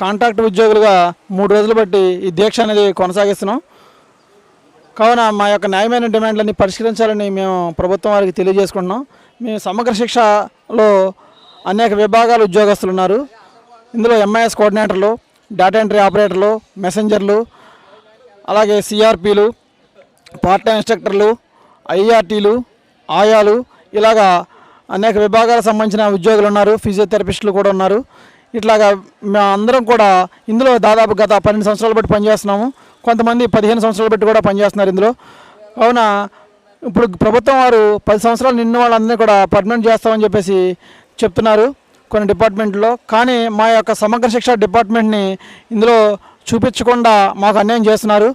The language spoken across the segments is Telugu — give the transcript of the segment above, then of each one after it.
కాంట్రాక్ట్ ఉద్యోగులుగా మూడు రోజులు బట్టి ఈ దీక్ష అనేది కొనసాగిస్తున్నాం. కావున మా యొక్క న్యాయమైన డిమాండ్లన్నీ పరిష్కరించాలని మేము ప్రభుత్వం వారికి తెలియజేసుకుంటున్నాం. మేము సమగ్ర శిక్షలో అనేక విభాగాల ఉద్యోగస్తులు ఉన్నారు. ఇందులో ఎంఐఎస్ కోఆర్డినేటర్లు డేటా ఎంట్రీ ఆపరేటర్లు మెసెంజర్లు అలాగే సిఆర్పీలు పార్ట్ టైం ఇన్స్ట్రక్టర్లు ఐఆర్టీలు ఆయాలు ఇలాగా అనేక విభాగాలకు సంబంధించిన ఉద్యోగులు ఉన్నారు. ఫిజియోథెరపిస్టులు కూడా ఉన్నారు. ఇట్లాగా మేము అందరం కూడా ఇందులో దాదాపు గత పన్నెండు సంవత్సరాలు బట్టి పనిచేస్తున్నాము. కొంతమంది పదిహేను సంవత్సరాలు బట్టి కూడా పనిచేస్తున్నారు ఇందులో. కావున ఇప్పుడు ప్రభుత్వం వారు పది సంవత్సరాలు నిన్న వాళ్ళందరినీ కూడా పర్మనెంట్ చేస్తామని చెప్పేసి చెప్తున్నారు కొన్ని డిపార్ట్మెంట్లో. కానీ మా యొక్క సమగ్ర శిక్ష డిపార్ట్మెంట్ని ఇందులో చూపించకుండా మాకు అన్యాయం చేస్తున్నారు.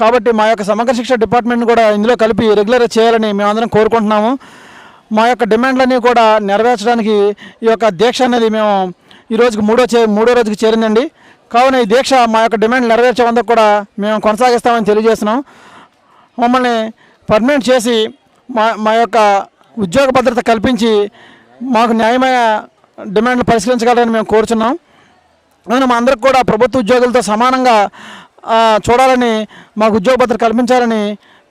కాబట్టి మా యొక్క సమగ్ర శిక్ష డిపార్ట్మెంట్ని కూడా ఇందులో కలిపి రెగ్యులర్ చేయాలని మేమందరం కోరుకుంటున్నాము. మా యొక్క డిమాండ్లన్నీ కూడా నెరవేర్చడానికి ఈ యొక్క దీక్ష అనేది మేము ఈ రోజుకి మూడో చే మూడో రోజుకి చేరిందండి. కావున ఈ దీక్ష మా యొక్క డిమాండ్ నెరవేర్చే వందకు కూడా మేము కొనసాగిస్తామని తెలియజేస్తున్నాం. మమ్మల్ని పర్మనెంట్ చేసి మా మా యొక్క ఉద్యోగ భద్రత కల్పించి మాకు న్యాయమైన డిమాండ్లు పరిశీలించగలరని మేము కోరుచున్నాం. అవును మా అందరికి కూడా ప్రభుత్వ ఉద్యోగులతో సమానంగా చూడాలని మాకు ఉద్యోగ భద్రత కల్పించాలని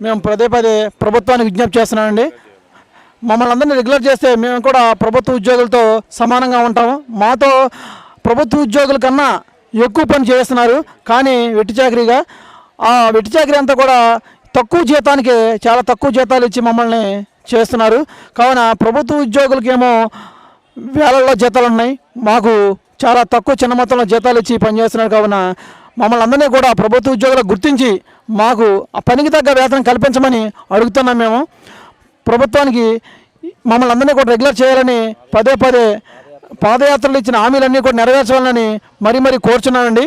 మేము పదే పదే ప్రభుత్వానికి విజ్ఞప్తి చేస్తున్నామండి. మమ్మల్ని అందరినీ రెగ్యులర్ చేస్తే మేము కూడా ప్రభుత్వ ఉద్యోగులతో సమానంగా ఉంటాము మాతో ప్రభుత్వ ఉద్యోగుల కన్నా ఎక్కువ పని చేస్తున్నారు. కానీ వెట్టి చాకరీగా ఆ వెట్టి చాకరీ అంతా కూడా తక్కువ జీతానికి చాలా తక్కువ జీతాలు ఇచ్చి మమ్మల్ని చేస్తున్నారు. కావున ప్రభుత్వ ఉద్యోగులకేమో వేలల్లో జీతాలు ఉన్నాయి. మాకు చాలా తక్కువ చిన్న మొత్తంలో జీతాలు ఇచ్చి పనిచేస్తున్నారు కావున మమ్మల్ని అందరినీ కూడా ప్రభుత్వ ఉద్యోగులకు గుర్తించి మాకు ఆ పనికి తగ్గ వేతనం కల్పించమని అడుగుతున్నాం మేము. ప్రభుత్వానికి మమ్మల్ని అందరినీ కూడా రెగ్యులర్ చేయాలని పదే పదే పాదయాత్రలు ఇచ్చిన హామీలన్నీ కూడా నెరవేర్చాలని మరీ మరీ కోరుచున్నానండి.